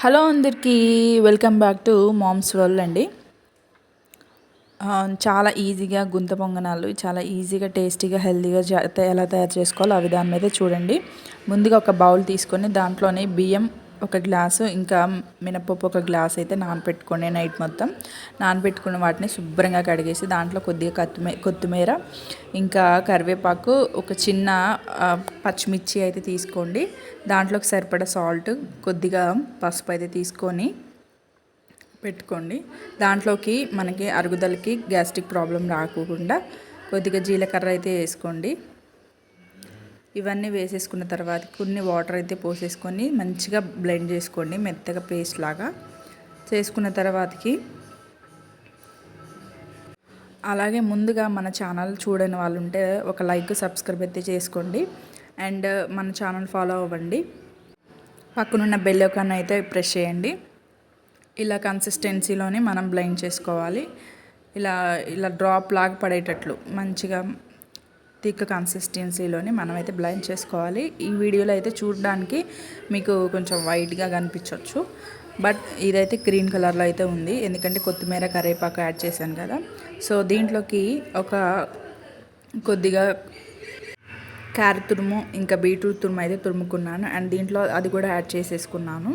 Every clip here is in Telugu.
హలో అందరికీ welcome back to mom's world అండి. చాలా ఈజీగా గుంత పొంగనాలు చాలా ఈజీగా టేస్టీగా హెల్తీగా ఎలా తయారు చేసుకోవాలో ఆ విధానం అయితే చూడండి. ముందుగా ఒక బౌల్ తీసుకొని దాంట్లోనే బియ్యం ఒక గ్లాసు ఇంకా మినపప్పు ఒక గ్లాస్ అయితే నానపెట్టుకోండి నైట్ మొత్తం. నానబెట్టుకున్న వాటిని శుభ్రంగా కడిగేసి దాంట్లో కొద్దిగా కొత్తిమీర కొత్తిమీర ఇంకా కరివేపాకు ఒక చిన్న పచ్చిమిర్చి అయితే తీసుకోండి. దాంట్లోకి సరిపడా సాల్ట్ కొద్దిగా పసుపు అయితే తీసుకొని పెట్టుకోండి. దాంట్లోకి మనకి అరుగుదలకి గ్యాస్ట్రిక్ ప్రాబ్లం రాకుండా కొద్దిగా జీలకర్ర అయితే వేసుకోండి. ఇవన్నీ వేసేసుకున్న తర్వాత కొన్ని వాటర్ అయితే పోసేసుకొని మంచిగా బ్లెండ్ చేసుకోండి మెత్తగా పేస్ట్ లాగా. చేసుకున్న తర్వాతకి అలాగే ముందుగా మన ఛానల్ చూడని వాళ్ళు ఉంటే ఒక లైక్ సబ్స్క్రైబ్ అయితే చేసుకోండి. అండ్ మన ఛానల్ ఫాలో అవ్వండి. పక్కనున్న బెల్ ఐకాన్ అయితే ప్రెస్ చేయండి. ఇలా కన్సిస్టెన్సీలోనే మనం బ్లైండ్ చేసుకోవాలి. ఇలా ఇలా డ్రాప్ లాగా పడేటట్లు మంచిగా థిక్ కన్సిస్టెన్సీలోని మనమైతే బ్లైండ్ చేసుకోవాలి. ఈ వీడియోలో అయితే చూడడానికి మీకు కొంచెం వైట్గా కనిపించవచ్చు బట్ ఇదైతే గ్రీన్ కలర్లో అయితే ఉంది. ఎందుకంటే కొత్తిమీర కరివేపాకు యాడ్ చేశాను కదా. సో దీంట్లోకి ఒక కొద్దిగా క్యారెట్ తురుము ఇంకా బీట్రూట్ తురుము అయితే తురుముకున్నాను. అండ్ దీంట్లో అది కూడా యాడ్ చేసేసుకున్నాను.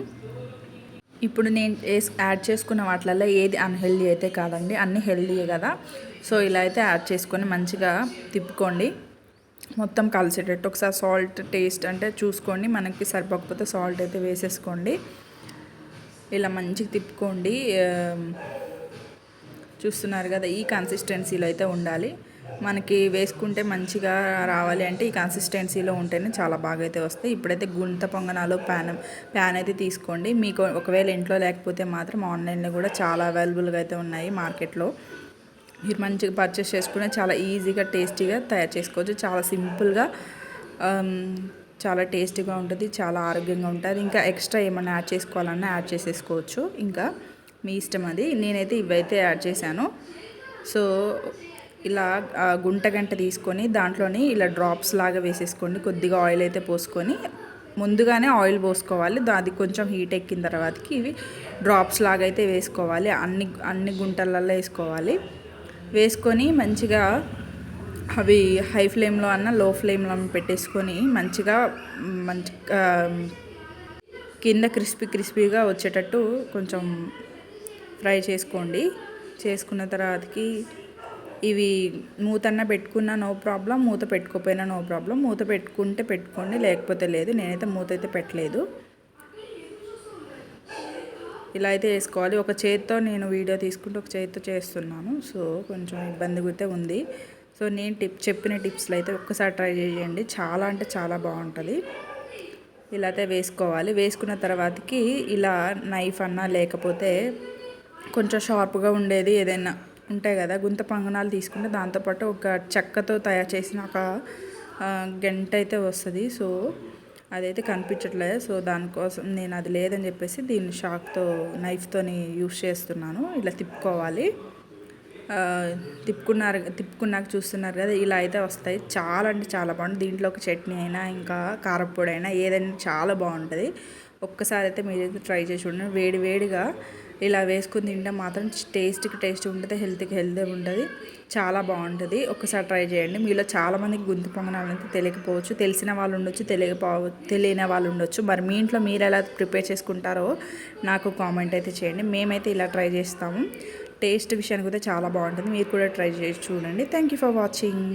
ఇప్పుడు నేను వేస్- యాడ్ చేసుకున్న వాటిలలో ఏది అన్హెల్దీ అయితే కాదండి అన్నీ హెల్దీయే కదా. సో ఇలా అయితే యాడ్ చేసుకొని మంచిగా తిప్పుకోండి. మొత్తం కలిసేటట్టు ఒకసారి సాల్ట్ టేస్ట్ అంటే చూసుకోండి మనకి సరిపోకపోతే సాల్ట్ అయితే వేసేసుకోండి. ఇలా మంచిగా తిప్పుకోండి. చూస్తున్నారు కదా ఈ కన్సిస్టెన్సీలో అయితే ఉండాలి. మనకి వేసుకుంటే మంచిగా రావాలి అంటే ఈ కన్సిస్టెన్సీలో ఉంటేనే చాలా బాగా అయితే వస్తాయి. ఇప్పుడైతే గుంత పొంగనాలు ప్యాన్ ప్యాన్ అయితే తీసుకోండి. మీకు ఒకవేళ ఇంట్లో లేకపోతే మాత్రం ఆన్లైన్లో కూడా చాలా అవైలబుల్గా అయితే ఉన్నాయి మార్కెట్లో. మీరు మంచిగా పర్చేస్ చేసుకునే చాలా ఈజీగా టేస్టీగా తయారు చేసుకోవచ్చు. చాలా సింపుల్గా um, చాలా టేస్టీగా ఉంటుంది చాలా ఆరోగ్యంగా ఉంటుంది. ఇంకా ఎక్స్ట్రా ఏమైనా యాడ్ చేసుకోవాలన్నా యాడ్ చేసేసుకోవచ్చు. ఇంకా మీ ఇష్టం అది. నేనైతే ఇవైతే యాడ్ చేశాను. సో ఇలా గుంట గంట తీసుకొని దాంట్లోని ఇలా డ్రాప్స్ లాగా వేసేసుకోండి. కొద్దిగా ఆయిల్ అయితే పోసుకొని ముందుగానే ఆయిల్ పోసుకోవాలి. అది కొంచెం హీట్ ఎక్కిన తర్వాతకి ఇవి డ్రాప్స్ లాగా అయితే వేసుకోవాలి. అన్ని అన్ని గుంటలలో వేసుకోవాలి. వేసుకొని మంచిగా అవి హై ఫ్లేమ్లో అన్న లో ఫ్లేమ్లో పెట్టేసుకొని మంచిగా మంచి కింద క్రిస్పీ క్రిస్పీగా వచ్చేటట్టు కొంచెం ఫ్రై చేసుకోండి. చేసుకున్న తర్వాతకి ఇవి మూతన్న పెట్టుకున్నా నో ప్రాబ్లం మూత పెట్టుకోపోయినా నో ప్రాబ్లం. మూత పెట్టుకుంటే పెట్టుకోండి లేకపోతే లేదు. నేనైతే మూత అయితే పెట్టలేదు. ఇలా అయితే వేసుకోవాలి. ఒక చేత్తో నేను వీడియో తీసుకుంటూ ఒక చేత్తో చేస్తున్నాను. సో కొంచెం ఇబ్బంది అయితే ఉంది. సో నేను టిప్ చెప్పిన టిప్స్లో అయితే ఒక్కసారి ట్రై చేయండి. చాలా అంటే చాలా బాగుంటుంది. ఇలా అయితే వేసుకోవాలి. వేసుకున్న తర్వాతకి ఇలా నైఫ్ అన్నా లేకపోతే కొంచెం షార్ప్గా ఉండేది ఏదైనా ఉంటాయి కదా గుంత పంగనాలు తీసుకుంటే దాంతోపాటు ఒక చెక్కతో తయారు చేసిన ఒక గంట అయితే వస్తుంది. సో అదైతే కనిపించట్లేదు. సో దానికోసం నేను అది లేదని చెప్పేసి దీన్ని షాక్తో నైఫ్తోని యూస్ చేస్తున్నాను. ఇలా తిప్పుకోవాలి. తిప్పుకున్నారు తిప్పుకున్నాక చూస్తున్నారు కదా ఇలా అయితే వస్తాయి. చాలా అంటే చాలా బాగుంటుంది దీంట్లో ఒక చట్నీ అయినా ఇంకా కారప్పొడి అయినా ఏదైనా చాలా బాగుంటుంది. ఒక్కసారి అయితే మీరైతే ట్రై చేసి చూడండి. వేడి వేడిగా ఇలా వేసుకుని తింటే మాత్రం టేస్ట్కి టేస్ట్ ఉంటుంది హెల్త్కి హెల్తీ ఉంటుంది. చాలా బాగుంటుంది. ఒక్కసారి ట్రై చేయండి. మీలో చాలామందికి గుంతు పొంగనాలు అయితే తెలియకపోవచ్చు. తెలిసిన వాళ్ళు ఉండొచ్చు తెలియకపో తెలియని వాళ్ళు ఉండొచ్చు. మరి మీ ఇంట్లో మీరు ఎలా ప్రిపేర్ చేసుకుంటారో నాకు కామెంట్ అయితే చేయండి. మేమైతే ఇలా ట్రై చేస్తాము. టేస్ట్ విషయానికి అయితే చాలా బాగుంటుంది. మీరు కూడా ట్రై చేసి చూడండి. Thank you for watching